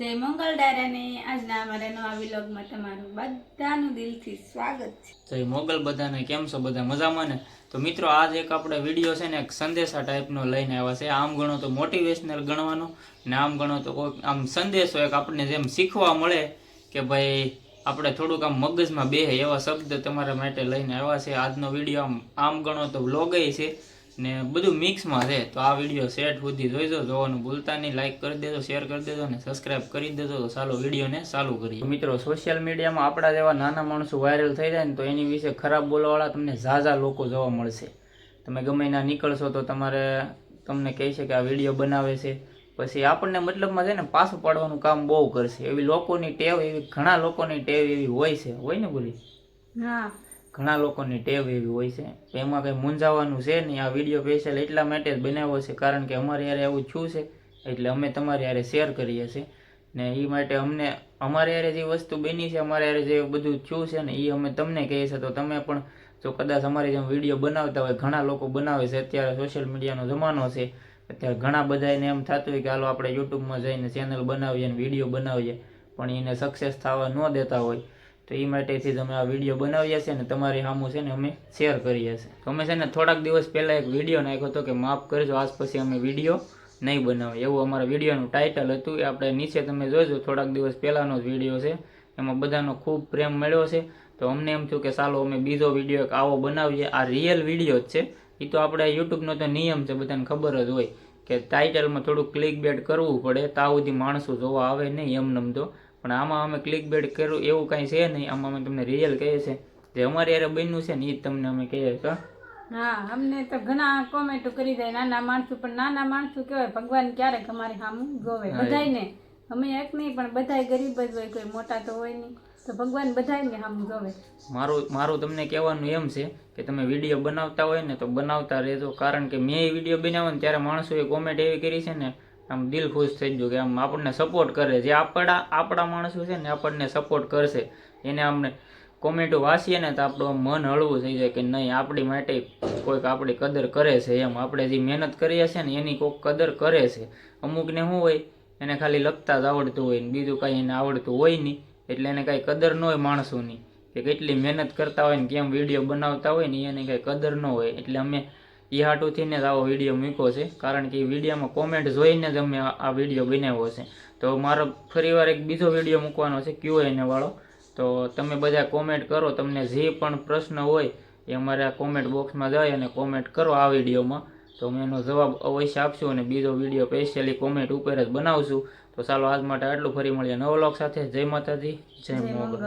જય મંગલ ડાયરાની આજના અમારા નવા વિલોગમાં તમારું બધાનું દિલથી સ્વાગત છે. જય મોગલ બધાને. કેમ છો બધા? મજામાં ને? તો મિત્રો, આજ એક આપણે વીડિયો છે ને, એક સંદેશા ટાઈપનો લઈને આવ્યા છે. આમ ગણો તો મોટિવેશનલ ગણવાનો ને આમ ગણો તો કોઈક આમ સંદેશો એક આપણને જેમ શીખવા મળે કે ભાઈ, આપણે થોડુંક આમ મગજમાં બેહે એવા શબ્દ તમારા માટે લઈને આવ્યા છે. આજનો વીડિયો આમ આમ ગણો તો વ્લોગ છે. ને બધું મિક્સમાં છે. તો આ વીડિયો સેટ સુધી જોઈજો. જોવાનું ભૂલતા નહીં. લાઈક કરી દેજો શેર કરી દેજો ને સબસ્ક્રાઇબ કરી દેજો. તો ચાલો વિડીયોને ચાલુ કરીએ. મિત્રો સોશિયલ મીડિયામાં આપણા જેવા નાના માણસો વાયરલ થઈ જાય ને તો એની વિશે ખરાબ બોલવાવાળા તમને ઝાઝા લોકો જોવા મળશે. તમે ગમે ના નીકળશો તો તમારે તમને કહે છે કે આ વીડિયો બનાવે છે. પછી આપણને મતલબમાં છે ને પાછું પાડવાનું કામ બહુ કરશે. એવી લોકોની ટેવ એવી, ઘણા લોકોની ટેવ એવી હોય છે. હોય ને બોલી હા. ઘણા લોકોની ટેવ એવી હોય છે. એમાં કંઈ મૂંઝાવાનું છે નહીં. આ વીડિયો સ્પેશિયલ એટલા માટે જ બનાવ્યો છે કારણ કે અમારે યારે એવું છું છે. એટલે અમે તમારી યારે શેર કરીએ છીએ. ને એ માટે અમને, અમારે યારે જે વસ્તુ બની છે, અમારે યારે જે બધું છું છે ને એ અમે તમને કહીએ છીએ. તો તમે પણ જો કદાચ અમારી જેમ વીડિયો બનાવતા હોય, ઘણા લોકો બનાવે છે. અત્યારે સોશિયલ મીડિયાનો જમાનો છે. અત્યારે ઘણા બધા એને એમ થતું હોય કે હાલો આપણે યુટ્યુબમાં જઈને ચેનલ બનાવીએ અને વીડિયો બનાવીએ. પણ એને સક્સેસ થવા ન દેતા હોય. તો એ માટેથી તમે આ વીડિયો બનાવીએ છીએ ને તમારી સામું છે ને અમે શેર કરીએ છીએ અમે છે ને થોડાક દિવસ પહેલાં એક વીડિયો નાખ્યો હતો કે માફ કરજો, આજ પછી અમે વીડિયો નહીં બનાવીએ. એવું અમારા વિડીયોનું ટાઇટલ હતું. એ આપણે નીચે તમે જોજો, થોડાક દિવસ પહેલાંનો જ વીડિયો છે. એમાં બધાનો ખૂબ પ્રેમ મળ્યો છે. તો અમને એમ થયું કે ચાલો અમે બીજો વીડિયો એક આવો બનાવીએ. આ રિયલ વીડિયો જ છે. એ તો આપણે યુટ્યુબનો તો નિયમ છે, બધાને ખબર જ હોય કે ટાઇટલમાં થોડુંક ક્લિક બેડ કરવું પડે. ત્યાં માણસો જોવા આવે નહીં એમ તો. પણ આમાં અમે ક્લિક બેડ કર્યું એવું કાંઈ છે નહીં. આમાં અમે તમને રિયલ કહીએ છે જે અમારે યારે બન્યું છે ને એ જ તમને અમે કહીએ તો હા. અમને તો ઘણા કોમેન્ટો કરી દે નાના માણસો પણ નાના માણસો કહેવાય ભગવાન ક્યારેક અમારી સામું જોવે. બધાયને અમે એક નહીં પણ બધાય ગરીબ જ હોય કોઈ મોટા તો હોય નહીં. તો ભગવાન બધાને સામું જોવે. મારું મારું તમને કહેવાનું એમ છે કે તમે વીડિયો બનાવતા હોય ને તો બનાવતા રહેજો. કારણ કે મેં વીડિયો બનાવ્યો ને ત્યારે માણસોએ કોમેન્ટ એવી કરી છે ને આમ દિલ ખુશ થઈ ગયું કે આમ આપણને સપોર્ટ કરે જે આપણા આપણા માણસો છે ને આપણને સપોર્ટ કરશે. એને અમને કોમેન્ટો વાંચીએ ને તો આપણું મન હળવું થઈ જાય કે નહીં, આપણી માટે કોઈક આપણી કદર કરે છે એમ. આપણે જે મહેનત કરીએ છીએ ને એની કોઈક કદર કરે છે. અમુકને શું હોય, એને ખાલી લખતા જ આવડતું હોય ને બીજું કાંઈ એને આવડતું હોય નહીં, એટલે એને કાંઈ કદર ન હોય માણસોની. કે કેટલી મહેનત કરતા હોય ને કેમ વીડિયો બનાવતા હોય ને એને કાંઈ કદર ન હોય. એટલે અમે એ હાટુથીને જ આવો વીડિયો મૂક્યો છે. કારણ કે એ વિડીયોમાં કોમેન્ટ જોઈને જ અમે આ વીડિયો બનાવ્યો છે. તો મારો ફરીવાર એક બીજો વીડિયો મૂકવાનો છે ક્યુ એને વાળો. તો તમે બધા કોમેન્ટ કરો તમને જે પણ પ્રશ્ન હોય એ અમારે આ કોમેન્ટ બોક્સમાં જાય અને કોમેન્ટ કરો આ વિડીયોમાં તો અમે એનો જવાબ અવશ્ય આપશું અને બીજો વીડિયો સ્પેશિયલી કોમેન્ટ ઉપર જ બનાવશું. તો ચાલો આજ માટે આટલું. ફરી મળીએ નવો લોક સાથે. જય માતાજી જય મોગલ.